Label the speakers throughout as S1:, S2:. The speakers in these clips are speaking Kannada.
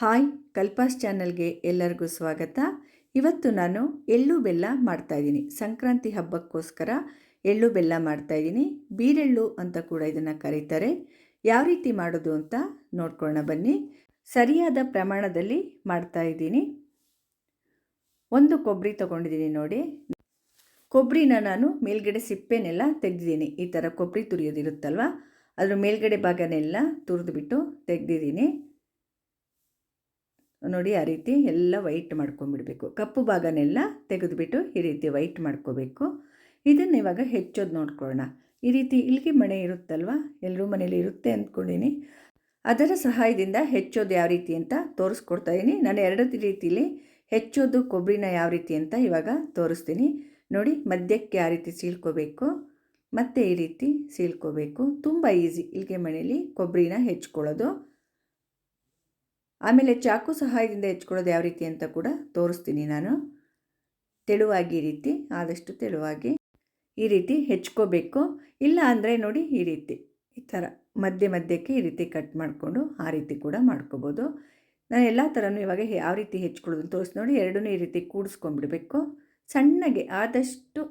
S1: ಹಾಯ್ ಕಲ್ಪಾಸ್ ಚಾನಲ್ಗೆ ಎಲ್ಲರಿಗೂ ಸ್ವಾಗತ. ಇವತ್ತು ನಾನು ಎಳ್ಳು ಬೆಲ್ಲ ಮಾಡ್ತಾಯಿದ್ದೀನಿ ಸಂಕ್ರಾಂತಿ ಹಬ್ಬಕ್ಕೋಸ್ಕರ ಎಳ್ಳು ಬೆಲ್ಲ ಮಾಡ್ತಾಯಿದ್ದೀನಿ ಬೀರೆಳ್ಳು ಅಂತ ಕೂಡ ಇದನ್ನು ಕರೀತಾರೆ. ಯಾವ ರೀತಿ ಮಾಡೋದು ಅಂತ ನೋಡ್ಕೊಳ್ಳೋಣ ಬನ್ನಿ. ಸರಿಯಾದ ಪ್ರಮಾಣದಲ್ಲಿ ಮಾಡ್ತಾಯಿದ್ದೀನಿ ಒಂದು ಕೊಬ್ಬರಿ ತೊಗೊಂಡಿದ್ದೀನಿ ನೋಡಿ. ಕೊಬ್ಬರಿನ ನಾನು ಮೇಲ್ಗಡೆ ಸಿಪ್ಪೆನೆಲ್ಲ ತೆಗೆದಿದ್ದೀನಿ. ಈ ಥರ ಕೊಬ್ಬರಿ ತುರಿಯೋದಿರುತ್ತಲ್ವ? ಅದರ ಮೇಲ್ಗಡೆ ಭಾಗನೆಲ್ಲ ತುರಿದ್ಬಿಟ್ಟು ತೆಗೆದಿದ್ದೀನಿ. ನೋಡಿ ಆ ರೀತಿ ಎಲ್ಲ ವೈಟ್ ಮಾಡ್ಕೊಂಬಿಡಬೇಕು ಕಪ್ಪು ಭಾಗನೆಲ್ಲ ತೆಗೆದುಬಿಟ್ಟು ಈ ರೀತಿ ವೈಟ್ ಮಾಡ್ಕೋಬೇಕು. ಇದನ್ನು ಇವಾಗ ಹೆಚ್ಚೋದು ನೋಡ್ಕೊಳ್ಳೋಣ. ಈ ರೀತಿ ಇಲ್ಲಿಗೆ ಮಣೆ ಇರುತ್ತಲ್ವ? ಎಲ್ಲರೂ ಮನೇಲಿ ಇರುತ್ತೆ ಅಂದ್ಕೊಂಡಿನಿ. ಅದರ ಸಹಾಯದಿಂದ ಹೆಚ್ಚೋದು ಯಾವ ರೀತಿ ಅಂತ ತೋರಿಸ್ಕೊಡ್ತಾ ಇದ್ದೀನಿ ನಾನು ಎರಡು ರೀತಿಲಿ ಹೆಚ್ಚೋದು ಕೊಬ್ಬರಿನ ಯಾವ ರೀತಿ ಅಂತ ಇವಾಗ ತೋರಿಸ್ತೀನಿ. ನೋಡಿ, ಮಧ್ಯಕ್ಕೆ ಯಾವ ರೀತಿ ಸೀಳ್ಕೋಬೇಕು. ಮತ್ತು ಈ ರೀತಿ ಸೀಳ್ಕೋಬೇಕು. ತುಂಬ ಈಸಿ ಇಲ್ಲಿಗೆ ಮನೇಲಿ ಕೊಬ್ಬರಿನ ಹೆಚ್ಕೊಳ್ಳೋದು. ಆಮೇಲೆ ಚಾಕು ಸಹಾಯದಿಂದ ಹೆಚ್ಕೊಳ್ಳೋದು ಯಾವ ರೀತಿ ಅಂತ ಕೂಡ ತೋರಿಸ್ತೀನಿ ನಾನು. ತೆಳುವಾಗಿ ಈ ರೀತಿ, ಆದಷ್ಟು ತೆಳುವಾಗಿ ಈ ರೀತಿ ಹೆಚ್ಕೋಬೇಕು. ಇಲ್ಲ ಅಂದರೆ ನೋಡಿ ಈ ರೀತಿ, ಈ ಥರ ಮಧ್ಯೆ ಮಧ್ಯಕ್ಕೆ ಈ ರೀತಿ ಕಟ್ ಮಾಡಿಕೊಂಡು ಆ ರೀತಿ ಕೂಡ ಮಾಡ್ಕೋಬೋದು. ನಾನು ಎಲ್ಲ ಥರನೂ ಇವಾಗ ಯಾವ ರೀತಿ ಹೆಚ್ಕೊಳ್ಳೋದು ತೋರಿಸಿ ನೋಡಿ ಎರಡೂ ಈ ರೀತಿ ಕೂಡಿಸ್ಕೊಂಡ್ಬಿಡ್ಬೇಕು. ಸಣ್ಣಗೆ, ಆದಷ್ಟು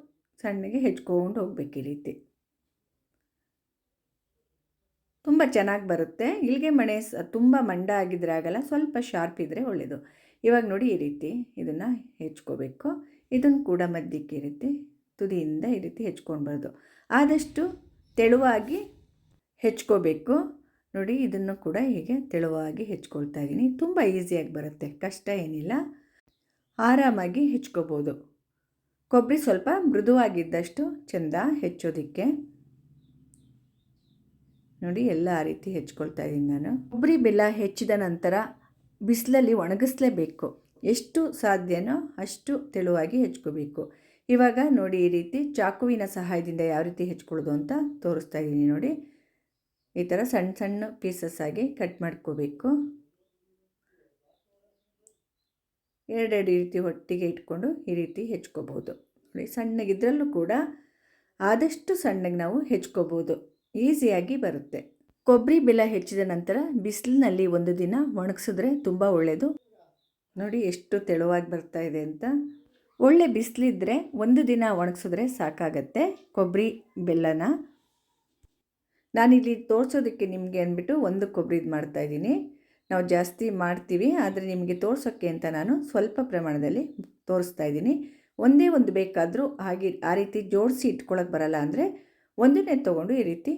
S1: ಸಣ್ಣಗೆ ಹೆಚ್ಕೊಂಡು ಹೋಗ್ಬೇಕು ಈ ರೀತಿ. ತುಂಬ ಚೆನ್ನಾಗಿ ಬರುತ್ತೆ. ಇಲ್ಲಿಗೆ ಮಣೆ ಸ ತುಂಬ ಮಂಡ ಆಗಿದ್ರೆ ಆಗಲ್ಲ, ಸ್ವಲ್ಪ ಶಾರ್ಪ್ ಇದ್ದರೆ ಒಳ್ಳೆಯದು ಇವಾಗ ನೋಡಿ ಈ ರೀತಿ ಇದನ್ನು ಹೆಚ್ಕೋಬೇಕು. ಇದನ್ನು ಕೂಡ ಮಧ್ಯಕ್ಕೆ ಈ ರೀತಿ ತುದಿಯಿಂದ ಈ ರೀತಿ ಹೆಚ್ಕೊಳ್ಬಾರ್ದು. ಆದಷ್ಟು ತೆಳುವಾಗಿ ಹೆಚ್ಕೋಬೇಕು. ನೋಡಿ ಇದನ್ನು ಕೂಡ ಹೀಗೆ ತೆಳುವಾಗಿ ಹೆಚ್ಕೊಳ್ತಾ ಇದ್ದೀನಿ ತುಂಬ ಈಸಿಯಾಗಿ ಬರುತ್ತೆ. ಕಷ್ಟ ಏನಿಲ್ಲ. ಆರಾಮಾಗಿ ಹೆಚ್ಕೋಬೋದು. ಕೊಬ್ಬರಿ ಸ್ವಲ್ಪ ಮೃದುವಾಗಿದ್ದಷ್ಟು ಚೆಂದ ಹೆಚ್ಚೋದಕ್ಕೆ. ನೋಡಿ, ಎಲ್ಲ ಆ ರೀತಿ ಹೆಚ್ಕೊಳ್ತಾ ಇದ್ದೀನಿ ನಾನು. ಕೊಬ್ಬರಿ ಬೆಲ್ಲ ಹೆಚ್ಚಿದ ನಂತರ ಬಿಸಿಲಲ್ಲಿ ಒಣಗಿಸ್ಲೇಬೇಕು. ಎಷ್ಟು ಸಾಧ್ಯನೋ ಅಷ್ಟು ತೆಳುವಾಗಿ ಹೆಚ್ಕೋಬೇಕು. ಇವಾಗ ನೋಡಿ, ಈ ರೀತಿ ಚಾಕುವಿನ ಸಹಾಯದಿಂದ ಯಾವ ರೀತಿ ಹೆಚ್ಕೊಳ್ಳೋದು ಅಂತ ತೋರಿಸ್ತಾ ಇದ್ದೀನಿ ನೋಡಿ. ಈ ಥರ ಸಣ್ಣ ಸಣ್ಣ ಪೀಸಸ್ ಆಗಿ ಕಟ್ ಮಾಡ್ಕೋಬೇಕು. ಎರಡೆರಡು ರೀತಿ ಒಟ್ಟಿಗೆ ಇಟ್ಕೊಂಡು ಈ ರೀತಿ ಹೆಚ್ಕೋಬೋದು. ನೋಡಿ, ಸಣ್ಣಗಿದ್ರಲ್ಲೂ ಕೂಡ ಆದಷ್ಟು ಸಣ್ಣಗೆ ನಾವು ಹೆಚ್ಕೋಬೋದು. ಈಸಿಯಾಗಿ ಬರುತ್ತೆ. ಕೊಬ್ಬರಿ ಬೆಲ್ಲ ಹೆಚ್ಚಿದ ನಂತರ ಬಿಸಿಲಿನಲ್ಲಿ ಒಂದು ದಿನ ಒಣಗಿಸಿದ್ರೆ ತುಂಬ ಒಳ್ಳೆಯದು ನೋಡಿ ಎಷ್ಟು ತೆಳುವಾಗಿ ಬರ್ತಾ ಇದೆ ಅಂತ. ಒಳ್ಳೆ ಬಿಸಿಲಿದ್ದರೆ ಒಂದು ದಿನ ಒಣಗಿಸಿದ್ರೆ ಸಾಕಾಗತ್ತೆ ಕೊಬ್ಬರಿ ಬೆಲ್ಲನ. ನಾನಿಲ್ಲಿ ತೋರಿಸೋದಕ್ಕೆ ನಿಮಗೆ ಅಂದ್ಬಿಟ್ಟು ಒಂದು ಕೊಬ್ಬರಿದು ಮಾಡ್ತಾಯಿದ್ದೀನಿ ನಾವು ಜಾಸ್ತಿ ಮಾಡ್ತೀವಿ, ಆದರೆ ನಿಮಗೆ ತೋರಿಸೋಕ್ಕೆ ಅಂತ ನಾನು ಸ್ವಲ್ಪ ಪ್ರಮಾಣದಲ್ಲಿ ತೋರಿಸ್ತಾ ಇದ್ದೀನಿ. ಒಂದೇ ಒಂದು ಬೇಕಾದರೂ ಹಾಗೆ ಆ ರೀತಿ ಜೋಡಿಸಿ ಇಟ್ಕೊಳ್ಳೋಕೆ ಬರಲ್ಲ ಅಂದರೆ ಒಂದನ್ನೇ ತೊಗೊಂಡು ಈ ರೀತಿ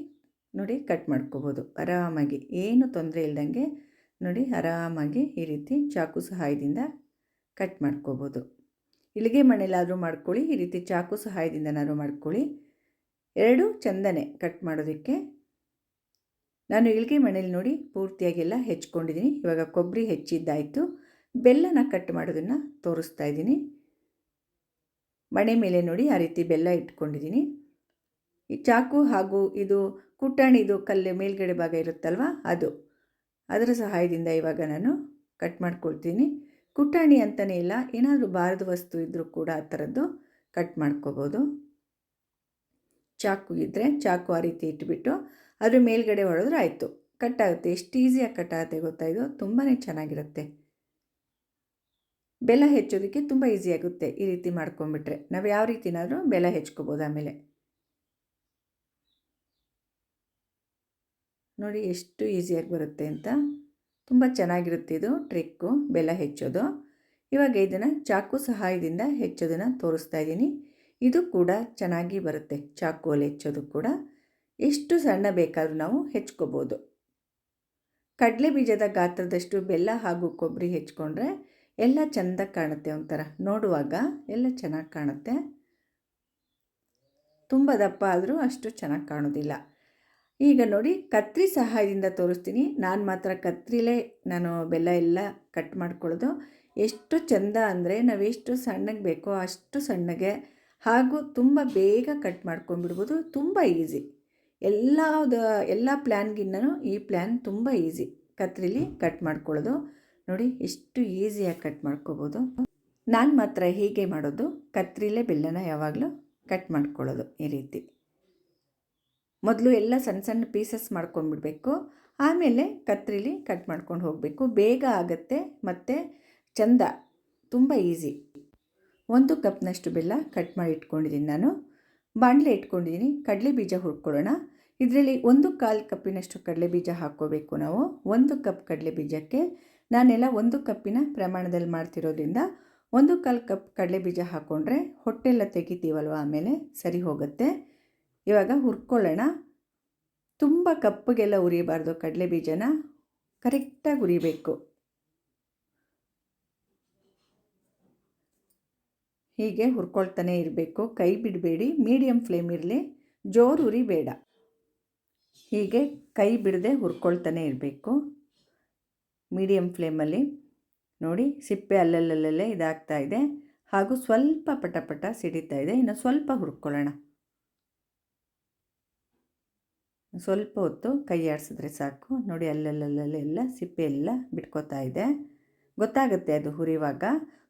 S1: ನೋಡಿ ಕಟ್ ಮಾಡ್ಕೋಬೋದು. ಆರಾಮಾಗಿ, ಏನು ತೊಂದರೆ ಇಲ್ದಂಗೆ ನೋಡಿ ಆರಾಮಾಗಿ ಈ ರೀತಿ ಚಾಕು ಸಹಾಯದಿಂದ ಕಟ್ ಮಾಡ್ಕೋಬೋದು. ಇಲ್ಲಿಗೆ ಮನೇಲಾದರೂ ಮಾಡ್ಕೊಳ್ಳಿ, ಈ ರೀತಿ ಚಾಕು ಸಹಾಯದಿಂದನಾದರೂ ಮಾಡ್ಕೊಳ್ಳಿ. ಎರಡು ಚಂದನೆ ಕಟ್ ಮಾಡೋದಕ್ಕೆ. ನಾನು ಇಳಿಗೆ ಮಣ್ಣಲ್ಲಿ ನೋಡಿ ಪೂರ್ತಿಯಾಗೆಲ್ಲ ಹೆಚ್ಕೊಂಡಿದ್ದೀನಿ. ಇವಾಗ ಕೊಬ್ಬರಿ ಹೆಚ್ಚಿದ್ದಾಯಿತು. ಬೆಲ್ಲನ ಕಟ್ ಮಾಡೋದನ್ನು ತೋರಿಸ್ತಾ ಇದ್ದೀನಿ. ಮಣೆ ಮೇಲೆ ನೋಡಿ ಆ ರೀತಿ ಬೆಲ್ಲ ಇಟ್ಕೊಂಡಿದ್ದೀನಿ. ಈ ಚಾಕು ಹಾಗೂ ಇದು ಕುಟ್ಟಣಿದು ಕಲ್ಲು ಮೇಲ್ಗಡೆ ಭಾಗ ಇರುತ್ತಲ್ವ? ಅದು. ಅದರ ಸಹಾಯದಿಂದ ಇವಾಗ ನಾನು ಕಟ್ ಮಾಡ್ಕೊಳ್ತೀನಿ. ಕುಟ್ಟಾಣಿ ಅಂತಲೇ ಇಲ್ಲ, ಏನಾದರೂ ಬಾರದ ವಸ್ತು ಇದ್ದರೂ ಕೂಡ ಆ ಥರದ್ದು ಕಟ್ ಮಾಡ್ಕೋಬೋದು. ಚಾಕು ಇದ್ದರೆ ಚಾಕು ಆ ರೀತಿ ಇಟ್ಬಿಟ್ಟು ಅದ್ರ ಮೇಲ್ಗಡೆ ಹೊಡೆದ್ರೆ ಆಯಿತು. ಕಟ್ಟಾಗುತ್ತೆ ಎಷ್ಟು ಈಸಿಯಾಗಿ ಕಟ್ಟಾಗುತ್ತೆ ಗೊತ್ತಾ ಇದು? ತುಂಬಾ ಚೆನ್ನಾಗಿರುತ್ತೆ. ಬೆಲ್ಲ ಹೆಚ್ಚೋದಕ್ಕೆ ತುಂಬ ಈಸಿಯಾಗುತ್ತೆ ಈ ರೀತಿ ಮಾಡ್ಕೊಂಬಿಟ್ರೆ ನಾವು ಯಾವ ರೀತಿನಾದರೂ ಬೆಲ್ಲ ಹೆಚ್ಕೋಬೋದು ಆಮೇಲೆ. ನೋಡಿ ಎಷ್ಟು ಈಸಿಯಾಗಿ ಬರುತ್ತೆ ಅಂತ. ತುಂಬ ಚೆನ್ನಾಗಿರುತ್ತೆ ಇದು ಟ್ರಿಕ್ಕು, ಬೆಲ್ಲ ಹೆಚ್ಚೋದು. ಇವಾಗ ಇದನ್ನು ಚಾಕು ಸಹಾಯದಿಂದ ಹೆಚ್ಚೋದನ್ನು ತೋರಿಸ್ತಾ ಇದ್ದೀನಿ. ಇದು ಕೂಡ ಚೆನ್ನಾಗಿ ಬರುತ್ತೆ ಚಾಕುವಲ್ಲಿ ಹೆಚ್ಚೋದು ಕೂಡ. ಎಷ್ಟು ಸಣ್ಣ ಬೇಕಾದರೂ ನಾವು ಹೆಚ್ಕೋಬೋದು. ಕಡಲೆ ಬೀಜದ ಗಾತ್ರದಷ್ಟು ಬೆಲ್ಲ ಹಾಗೂ ಕೊಬ್ಬರಿ ಹೆಚ್ಕೊಂಡ್ರೆ ಎಲ್ಲ ಚೆಂದ ಕಾಣುತ್ತೆ ಒಂಥರ. ನೋಡುವಾಗ ಎಲ್ಲ ಚೆನ್ನಾಗಿ ಕಾಣುತ್ತೆ. ತುಂಬ ದಪ್ಪ ಆದರೂ ಅಷ್ಟು ಚೆನ್ನಾಗಿ ಕಾಣೋದಿಲ್ಲ. ಈಗ ನೋಡಿ ಕತ್ರಿ ಸಹಾಯದಿಂದ ತೋರಿಸ್ತೀನಿ. ನಾನು ಮಾತ್ರ ಕತ್ರಿಲೇ ನಾನು ಬೆಲ್ಲ ಎಲ್ಲ ಕಟ್ ಮಾಡ್ಕೊಳ್ಳೋದು. ಎಷ್ಟು ಚೆಂದ ಅಂದರೆ ನಾವೆಷ್ಟು ಸಣ್ಣಗೆ ಬೇಕೋ ಅಷ್ಟು ಸಣ್ಣಗೆ ಹಾಗೂ ತುಂಬ ಬೇಗ ಕಟ್ ಮಾಡ್ಕೊಂಡ್ಬಿಡ್ಬೋದು. ತುಂಬ ಈಸಿ. ಎಲ್ಲದ ಎಲ್ಲ ಪ್ಲ್ಯಾನ್ಗಿನ್ನೂ ಈ ಪ್ಲ್ಯಾನ್ ತುಂಬ ಈಸಿ. ಕತ್ರಿಲಿ ಕಟ್ ಮಾಡ್ಕೊಳ್ಳೋದು. ನೋಡಿ ಎಷ್ಟು ಈಸಿಯಾಗಿ ಕಟ್ ಮಾಡ್ಕೋಬೋದು. ನಾನು ಮಾತ್ರ ಹೀಗೆ ಮಾಡೋದು. ಕತ್ರಿಲೇ ಬೆಲ್ಲನ ಯಾವಾಗಲೂ ಕಟ್ ಮಾಡ್ಕೊಳ್ಳೋದು ಈ ರೀತಿ. ಮೊದಲು ಎಲ್ಲ ಸಣ್ಣ ಸಣ್ಣ ಪೀಸಸ್ ಮಾಡ್ಕೊಂಡ್ಬಿಡ್ಬೇಕು. ಆಮೇಲೆ ಕತ್ರಿಲಿ ಕಟ್ ಮಾಡ್ಕೊಂಡು ಹೋಗಬೇಕು. ಬೇಗ ಆಗುತ್ತೆ ಮತ್ತು ಚಂದ, ತುಂಬ ಈಸಿ ಒಂದು ಕಪ್ನಷ್ಟು ಬೆಲ್ಲ ಕಟ್ ಮಾಡಿ ಇಟ್ಕೊಂಡಿದ್ದೀನಿ ನಾನು. ಬಾಣಲೆ ಇಟ್ಕೊಂಡಿದ್ದೀನಿ. ಕಡಲೆ ಬೀಜ ಹುರ್ಕೊಳ್ಳೋಣ. ಇದರಲ್ಲಿ ಒಂದು ಕಾಲು ಕಪ್ಪಿನಷ್ಟು ಕಡಲೆ ಬೀಜ ಹಾಕ್ಕೋಬೇಕು ನಾವು. ಒಂದು ಕಪ್ ಕಡಲೆ ಬೀಜಕ್ಕೆ. ನಾನೆಲ್ಲ ಒಂದು ಕಪ್ಪಿನ ಪ್ರಮಾಣದಲ್ಲಿ ಮಾಡ್ತಿರೋದ್ರಿಂದ ಒಂದು ಕಾಲು ಕಪ್ ಕಡಲೆ ಬೀಜ ಹಾಕ್ಕೊಂಡ್ರೆ ಹೊಟ್ಟೆಲ್ಲ ತೆಗಿತೀವಲ್ವ ಆಮೇಲೆ ಸರಿ ಹೋಗುತ್ತೆ. ಇವಾಗ ಹುರ್ಕೊಳ್ಳೋಣ. ತುಂಬ ಕಪ್ಪಗೆಲ್ಲ ಉರಿಬಾರ್ದು ಕಡಲೆ ಬೀಜನ. ಕರೆಕ್ಟಾಗಿ ಉರಿಬೇಕು. ಹೀಗೆ ಹುರ್ಕೊಳ್ತಾನೆ ಇರಬೇಕು. ಕೈ ಬಿಡಬೇಡಿ. ಮೀಡಿಯಮ್ ಫ್ಲೇಮ್ ಇರಲಿ. ಜೋರು ಉರಿ ಬೇಡ ಹೀಗೆ ಕೈ ಬಿಡದೆ ಹುರ್ಕೊಳ್ತಾನೆ ಇರಬೇಕು. ಮೀಡಿಯಮ್ ಫ್ಲೇಮಲ್ಲಿ. ನೋಡಿ, ಸಿಪ್ಪೆ ಅಲ್ಲಲ್ಲಲ್ಲೇ ಇದಾಗ್ತಾ ಇದೆ. ಹಾಗೂ ಸ್ವಲ್ಪ ಪಟ ಸಿಡಿತಾ ಇದೆ. ಇನ್ನು ಸ್ವಲ್ಪ ಹುರ್ಕೊಳ್ಳೋಣ. ಸ್ವಲ್ಪ ಹೊತ್ತು ಕೈ ಆಡಿಸಿದ್ರೆ ಸಾಕು. ನೋಡಿ, ಅಲ್ಲಲ್ಲಲ್ಲೆಲ್ಲ ಸಿಪ್ಪೆ ಎಲ್ಲ ಬಿಟ್ಕೋತಾ ಇದೆ. ಗೊತ್ತಾಗುತ್ತೆ ಅದು ಹುರಿವಾಗ.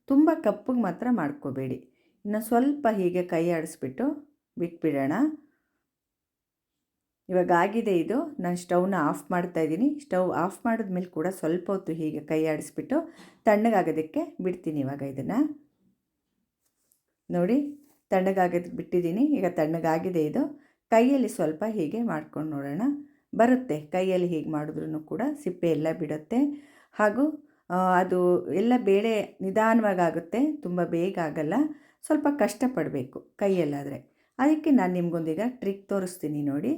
S1: ತುಂಬ ಕಪ್ಪಗೆ ಮಾತ್ರ ಮಾಡ್ಕೋಬೇಡಿ. ಇನ್ನು ಸ್ವಲ್ಪ ಹೀಗೆ ಕೈ ಆಡಿಸ್ಬಿಟ್ಟು ಬಿಟ್ಬಿಡೋಣ. ಇವಾಗ ಆಗಿದೆ ಇದು. ನಾನು ಸ್ಟವ್ನ ಆಫ್ ಮಾಡ್ತಾ ಇದ್ದೀನಿ. ಸ್ಟವ್ ಆಫ್ ಮಾಡಿದ್ಮೇಲೆ ಕೂಡ ಸ್ವಲ್ಪ ಹೊತ್ತು ಹೀಗೆ ಕೈ ಆಡಿಸ್ಬಿಟ್ಟು ತಣ್ಣಗಾಗೋದಕ್ಕೆ ಬಿಡ್ತೀನಿ ಇವಾಗ ಇದನ್ನು. ನೋಡಿ ತಣ್ಣಗಾಗೋದಕ್ಕೆ ಬಿಟ್ಟಿದ್ದೀನಿ. ಈಗ ತಣ್ಣಗಾಗಿದೆ ಇದು. ಕೈಯಲ್ಲಿ ಸ್ವಲ್ಪ ಹೀಗೆ ಮಾಡ್ಕೊಂಡು ನೋಡೋಣ. ಬರುತ್ತೆ. ಕೈಯಲ್ಲಿ ಹೀಗೆ ಮಾಡಿದ್ರೂ ಕೂಡ ಸಿಪ್ಪೆ ಎಲ್ಲ ಬಿಡುತ್ತೆ. ಹಾಗೂ ಅದು ಎಲ್ಲ ಬೇಳೆ ನಿಧಾನವಾಗಿ ಆಗುತ್ತೆ ತುಂಬ ಬೇಗ ಆಗಲ್ಲ. ಸ್ವಲ್ಪ ಕಷ್ಟಪಡಬೇಕು ಕೈಯಲ್ಲಾದರೆ. ಅದಕ್ಕೆ ನಾನು ನಿಮಗೊಂದೀಗ ಟ್ರಿಕ್ ತೋರಿಸ್ತೀನಿ ನೋಡಿ.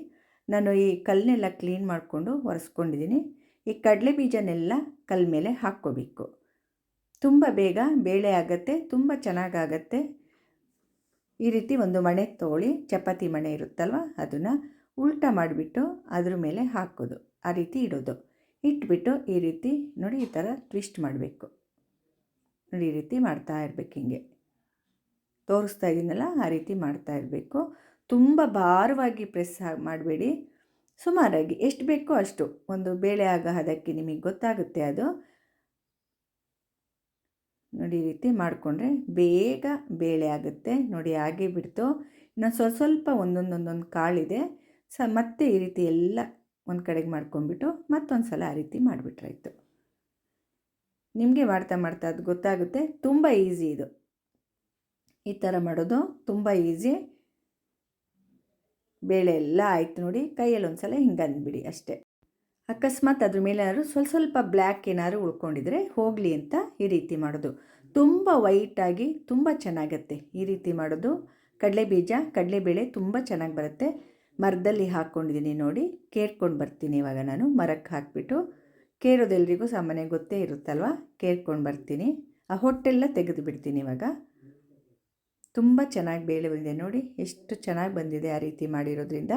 S1: ನಾನು ಈ ಕಲ್ಲನ್ನೆಲ್ಲ ಕ್ಲೀನ್ ಮಾಡಿಕೊಂಡು ಒರೆಸ್ಕೊಂಡಿದ್ದೀನಿ ಈ ಕಡಲೆ ಬೀಜನೆಲ್ಲ ಕಲ್ಲ ಮೇಲೆ ಹಾಕ್ಕೋಬೇಕು. ತುಂಬ ಬೇಗ ಬೇಳೆ ಆಗುತ್ತೆ. ತುಂಬ ಚೆನ್ನಾಗಾಗತ್ತೆ. ಈ ರೀತಿ ಒಂದು ಮಣೆ ತೋಳಿ ಚಪಾತಿ ಮಣೆ ಇರುತ್ತಲ್ವ? ಅದನ್ನು ಉಲ್ಟ ಮಾಡಿಬಿಟ್ಟು ಅದ್ರ ಮೇಲೆ ಹಾಕೋದು. ಆ ರೀತಿ ಇಡೋದು. ಇಟ್ಬಿಟ್ಟು ಈ ರೀತಿ ನೋಡಿ ಈ ಥರ ಟ್ವಿಸ್ಟ್ ಮಾಡಬೇಕು. ನೋಡಿ ಈ ರೀತಿ ಮಾಡ್ತಾ ಇರಬೇಕು ಹಿಂಗೆ. ತೋರಿಸ್ತಾ ಇದ್ದೀನಲ್ಲ ಆ ರೀತಿ ಮಾಡ್ತಾ ಇರಬೇಕು. ತುಂಬ ಭಾರವಾಗಿ ಪ್ರೆಸ್ ಮಾಡಬೇಡಿ. ಸುಮಾರಾಗಿ. ಎಷ್ಟು ಬೇಕೋ ಅಷ್ಟು. ಒಂದು ಬೇಳೆ ಆಗ ಅದಕ್ಕೆ ನಿಮಗೆ ಗೊತ್ತಾಗುತ್ತೆ ಅದು. ನೋಡಿ ಈ ರೀತಿ ಮಾಡಿಕೊಂಡ್ರೆ ಬೇಗ ಬೇಳೆ ಆಗುತ್ತೆ. ನೋಡಿ ಹಾಗೆ ಬಿಡ್ತು. ಇನ್ನೊಂದು ಸ್ವಲ್ಪ ಸ್ವಲ್ಪ ಒಂದೊಂದೊಂದೊಂದು ಕಾಳಿದೆ. ಸ ಮತ್ತೆ ಈ ರೀತಿ ಎಲ್ಲ ಒಂದು ಕಡೆಗೆ ಮಾಡ್ಕೊಂಡ್ಬಿಟ್ಟು ಮತ್ತೊಂದು ಸಲ ಆ ರೀತಿ ಮಾಡಿಬಿಟ್ರಾಯ್ತು. ನಿಮಗೆ ಮಾಡ್ತಾ ಮಾಡ್ತಾ ಅದು ಗೊತ್ತಾಗುತ್ತೆ. ತುಂಬ ಈಸಿ ಇದು. ಈ ಥರ ಮಾಡೋದು ತುಂಬ ಈಸಿ. ಬೇಳೆ ಎಲ್ಲ ಆಯಿತು ನೋಡಿ. ಕೈಯಲ್ಲಿ ಒಂದು ಸಲ ಹಿಂಗೆ ಅಂದ್ಬಿಡಿ ಅಷ್ಟೇ. ಅಕಸ್ಮಾತ್ ಅದ್ರ ಮೇಲೆ ಏನಾದರೂ ಸ್ವಲ್ಪ ಸ್ವಲ್ಪ ಬ್ಲ್ಯಾಕ್ ಏನಾದ್ರು ಉಳ್ಕೊಂಡಿದ್ರೆ ಹೋಗಲಿ ಅಂತ ಈ ರೀತಿ ಮಾಡೋದು. ತುಂಬ ವೈಟಾಗಿ ತುಂಬ ಚೆನ್ನಾಗತ್ತೆ ಈ ರೀತಿ ಮಾಡೋದು. ಕಡಲೆ ಬೀಜ ಕಡಲೆಬೇಳೆ ತುಂಬ ಚೆನ್ನಾಗಿ ಬರುತ್ತೆ. ಮರದಲ್ಲಿ ಹಾಕ್ಕೊಂಡಿದ್ದೀನಿ ನೋಡಿ, ಕೇರ್ಕೊಂಡು ಬರ್ತೀನಿ ಇವಾಗ ನಾನು ಮರಕ್ಕೆ ಹಾಕಿಬಿಟ್ಟು. ಕೇರೋದೆಲ್ಲರಿಗೂ ಸಾಮಾನ್ಯ ಗೊತ್ತೇ ಇರುತ್ತಲ್ವ? ಕೇರ್ಕೊಂಡು ಬರ್ತೀನಿ. ಆ ಹೊಟ್ಟೆಲ್ಲ ತೆಗೆದು ಬಿಡ್ತೀನಿ ಇವಾಗ. ತುಂಬ ಚೆನ್ನಾಗಿ ಬೇಳೆ ಬಂದಿದೆ ನೋಡಿ, ಎಷ್ಟು ಚೆನ್ನಾಗಿ ಬಂದಿದೆ ಆ ರೀತಿ ಮಾಡಿರೋದ್ರಿಂದ.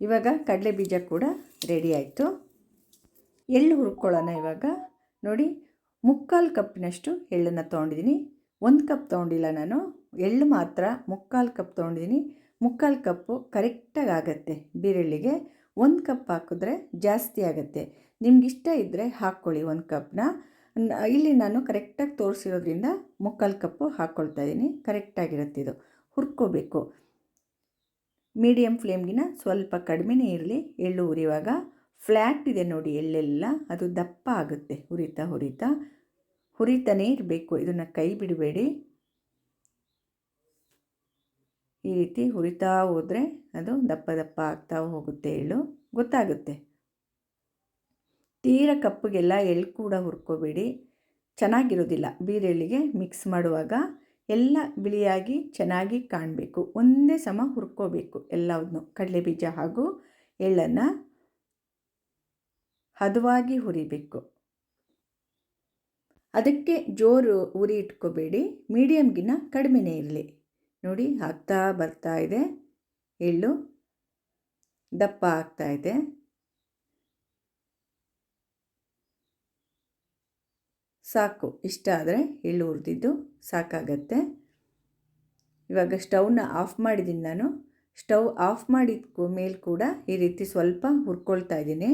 S1: ಇವಾಗ ಕಡಲೆ ಬೀಜ ಕೂಡ ರೆಡಿ ಆಯಿತು. ಎಳ್ಳು ಹುರ್ಕೊಳ್ಳೋಣ ಇವಾಗ. ನೋಡಿ, ಮುಕ್ಕಾಲು ಕಪ್ಪಿನಷ್ಟು ಎಳ್ಳನ್ನು ತೊಗೊಂಡಿದ್ದೀನಿ. ಒಂದು ಕಪ್ ತೊಗೊಂಡಿಲ್ಲ ನಾನು. ಎಳ್ಳು ಮಾತ್ರ ಮುಕ್ಕಾಲು ಕಪ್ ತೊಗೊಂಡಿದ್ದೀನಿ. ಮುಕ್ಕಾಲು ಕಪ್ಪು ಕರೆಕ್ಟಾಗಿ ಆಗುತ್ತೆ ಬೀರೆಳ್ಳಿಗೆ. ಒಂದು ಕಪ್ ಹಾಕಿದ್ರೆ ಜಾಸ್ತಿ ಆಗುತ್ತೆ. ನಿಮ್ಗೆ ಇಷ್ಟ ಇದ್ದರೆ ಹಾಕ್ಕೊಳ್ಳಿ ಒಂದು ಕಪ್ನ. ಇಲ್ಲಿ ನಾನು ಕರೆಕ್ಟಾಗಿ ತೋರಿಸಿರೋದ್ರಿಂದ ಮುಕ್ಕಾಲು ಕಪ್ಪು ಹಾಕ್ಕೊಳ್ತಾ ಇದ್ದೀನಿ. ಕರೆಕ್ಟಾಗಿರುತ್ತೆ ಇದು. ಹುರ್ಕೋಬೇಕು. ಮೀಡಿಯಮ್ ಫ್ಲೇಮ್ಗಿನ ಸ್ವಲ್ಪ ಕಡಿಮೆನೇ ಇರಲಿ. ಎಳ್ಳು ಉರಿಯುವಾಗ ಫ್ಲ್ಯಾಟ್ ಇದೆ ನೋಡಿ ಎಳ್ಳೆಲ್ಲ, ಅದು ದಪ್ಪ ಆಗುತ್ತೆ ಹುರಿತಾ ಹುರಿತಾ ಹುರಿತಾನೇ ಇರಬೇಕು, ಇದನ್ನು ಕೈ ಬಿಡಬೇಡಿ. ಈ ರೀತಿ ಹುರಿತಾ ಹೋದರೆ ಅದು ದಪ್ಪ ದಪ್ಪ ಆಗ್ತಾ ಹೋಗುತ್ತೆ ಎಳ್ಳು, ಗೊತ್ತಾಗುತ್ತೆ. ತೀರ ಕಪ್ಪಗೆಲ್ಲ ಎಳ್ಳು ಕೂಡ ಹುರ್ಕೋಬೇಡಿ. ಚೆನ್ನಾಗಿರೋದಿಲ್ಲ, ಬೀರೆಳ್ಳಿಗೆ ಮಿಕ್ಸ್ ಮಾಡುವಾಗ ಎಲ್ಲ ಬಿಳಿಯಾಗಿ ಚೆನ್ನಾಗಿ ಕಾಣಬೇಕು. ಒಂದೇ ಸಮ ಹುರ್ಕೋಬೇಕು ಎಲ್ಲವನ್ನು ಕಡಲೆ ಬೀಜ ಹಾಗೂ ಎಳ್ಳನ್ನು ಹದವಾಗಿ ಹುರಿಬೇಕು. ಅದಕ್ಕೆ ಜೋರು ಉರಿ ಇಟ್ಕೋಬೇಡಿ. ಮೀಡಿಯಮ್ಗಿನ್ನ ಕಡಿಮೆನೇ ಇರಲಿ. ನೋಡಿ ಹಾಕ್ತಾ ಬರ್ತಾ ಇದೆ. ಎಳ್ಳು ದಪ್ಪ ಆಗ್ತಾ ಇದೆ. ಸಾಕು. ಇಷ್ಟ ಆದರೆ ಎಳ್ಳು ಹುರಿದಿದ್ದು ಸಾಕಾಗತ್ತೆ. ಇವಾಗ ಸ್ಟವ್ನ ಆಫ್ ಮಾಡಿದ್ದೀನಿ ನಾನು. ಸ್ಟವ್ ಆಫ್ ಮಾಡಿದ ಮೇಲೆ ಕೂಡ ಈ ರೀತಿ ಸ್ವಲ್ಪ ಹುರ್ಕೊಳ್ತಾ ಇದ್ದೀನಿ.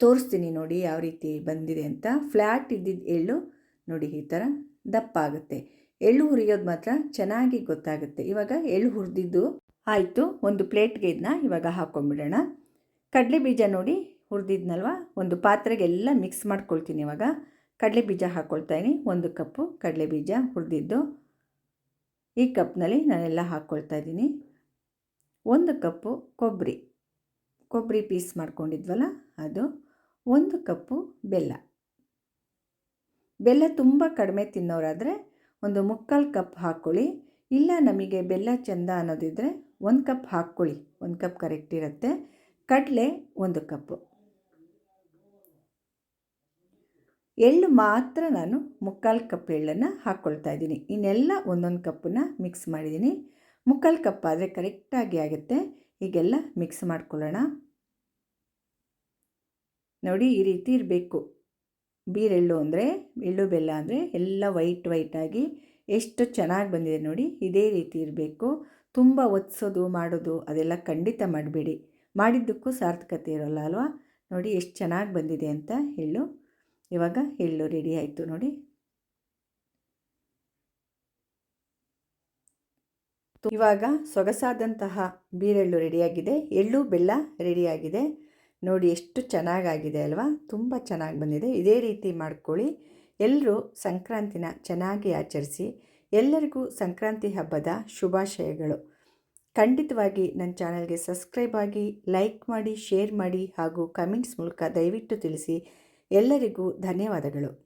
S1: ತೋರಿಸ್ತೀನಿ ನೋಡಿ ಯಾವ ರೀತಿ ಬಂದಿದೆ ಅಂತ. ಫ್ಲ್ಯಾಟ್ ಇದ್ದಿದ್ದು ಎಳ್ಳು ನೋಡಿ ಈ ಥರ ದಪ್ಪ ಆಗುತ್ತೆ. ಎಳ್ಳು ಹುರಿಯೋದು ಮಾತ್ರ ಚೆನ್ನಾಗಿ ಗೊತ್ತಾಗುತ್ತೆ. ಇವಾಗ ಎಳ್ಳು ಹುರಿದಿದ್ದು ಆಯಿತು. ಒಂದು ಪ್ಲೇಟ್ಗೆ ಇದನ್ನ ಇವಾಗ ಹಾಕ್ಕೊಂಬಿಡೋಣ ಕಡಲೆ ಬೀಜ ನೋಡಿ ಹುರಿದಿದ್ನಲ್ವ? ಒಂದು ಪಾತ್ರೆಗೆಲ್ಲ ಮಿಕ್ಸ್ ಮಾಡ್ಕೊಳ್ತೀನಿ ಇವಾಗ. ಕಡಲೆ ಬೀಜ ಹಾಕ್ಕೊಳ್ತಾಯಿನಿ ಒಂದು ಕಪ್ಪು ಕಡಲೆ ಬೀಜ ಹುರಿದಿದ್ದು. ಈ ಕಪ್ನಲ್ಲಿ ನಾನೆಲ್ಲ ಹಾಕ್ಕೊಳ್ತಾ ಇದ್ದೀನಿ. ಒಂದು ಕಪ್ಪು ಕೊಬ್ಬರಿ. ಕೊಬ್ಬರಿ ಪೀಸ್ ಮಾಡ್ಕೊಂಡಿದ್ವಲ್ಲ ಅದು. ಒಂದು ಕಪ್ಪು ಬೆಲ್ಲ. ಬೆಲ್ಲ ತುಂಬ ಕಡಿಮೆ ತಿನ್ನೋರಾದರೆ ಒಂದು ಮುಕ್ಕಾಲು ಕಪ್ ಹಾಕ್ಕೊಳ್ಳಿ ಇಲ್ಲ ನಮಗೆ ಬೆಲ್ಲ ಚೆಂದ ಅನ್ನೋದಿದ್ದರೆ ಒಂದು ಕಪ್ ಹಾಕ್ಕೊಳ್ಳಿ. ಒಂದು ಕಪ್ ಕರೆಕ್ಟ್ ಇರುತ್ತೆ. ಕಡಲೆ ಒಂದು ಕಪ್ಪು. ಎಳ್ಳು ಮಾತ್ರ ನಾನು ಮುಕ್ಕಾಲು ಕಪ್ ಎಳ್ಳನ್ನು ಹಾಕ್ಕೊಳ್ತಾ ಇದ್ದೀನಿ. ಇನ್ನೆಲ್ಲ ಒಂದೊಂದು ಕಪ್ಪನ್ನು ಮಿಕ್ಸ್ ಮಾಡಿದ್ದೀನಿ. ಮುಕ್ಕಾಲು ಕಪ್ ಆದರೆ ಕರೆಕ್ಟಾಗಿ ಆಗುತ್ತೆ. ಈಗೆಲ್ಲ ಮಿಕ್ಸ್ ಮಾಡ್ಕೊಳ್ಳೋಣ. ನೋಡಿ ಈ ರೀತಿ ಇರಬೇಕು. ಬೀರೆಳ್ಳು ಅಂದರೆ, ಎಳ್ಳು ಬೆಲ್ಲ ಅಂದರೆ ಎಲ್ಲ ವೈಟ್ ವೈಟಾಗಿ ಎಷ್ಟು ಚೆನ್ನಾಗಿ ಬಂದಿದೆ ನೋಡಿ, ಇದೇ ರೀತಿ ಇರಬೇಕು. ತುಂಬ ಒತ್ಸೋದು, ಮಾಡೋದು ಅದೆಲ್ಲ ಖಂಡಿತ ಮಾಡಬೇಡಿ. ಮಾಡಿದ್ದಕ್ಕೂ ಸಾರ್ಥಕತೆ ಇರೋಲ್ಲ ಅಲ್ವಾ? ನೋಡಿ ಎಷ್ಟು ಚೆನ್ನಾಗಿ ಬಂದಿದೆ ಅಂತ ಎಳ್ಳು. ಇವಾಗ ಎಳ್ಳು ರೆಡಿ ಆಯಿತು ನೋಡಿ. ಇವಾಗ ಸೊಗಸಾದಂತಹ ಬೀರೆಳ್ಳು ರೆಡಿಯಾಗಿದೆ ಎಳ್ಳು, ಬೆಲ್ಲ ರೆಡಿಯಾಗಿದೆ ನೋಡಿ ಎಷ್ಟು ಚೆನ್ನಾಗಾಗಿದೆ ಅಲ್ವಾ? ತುಂಬ ಚೆನ್ನಾಗಿ ಬಂದಿದೆ. ಇದೇ ರೀತಿ ಮಾಡ್ಕೊಳ್ಳಿ. ಎಲ್ಲರೂ ಸಂಕ್ರಾಂತಿನ ಚೆನ್ನಾಗಿ ಆಚರಿಸಿ. ಎಲ್ಲರಿಗೂ ಸಂಕ್ರಾಂತಿ ಹಬ್ಬದ ಶುಭಾಶಯಗಳು. ಖಂಡಿತವಾಗಿ ನನ್ನ ಚಾನಲ್ಗೆ ಸಬ್ಸ್ಕ್ರೈಬ್ ಆಗಿ ಲೈಕ್ ಮಾಡಿ, ಶೇರ್ ಮಾಡಿ ಹಾಗೂ ಕಮೆಂಟ್ಸ್ ಮೂಲಕ ದಯವಿಟ್ಟು ತಿಳಿಸಿ. ಎಲ್ಲರಿಗೂ ಧನ್ಯವಾದಗಳು.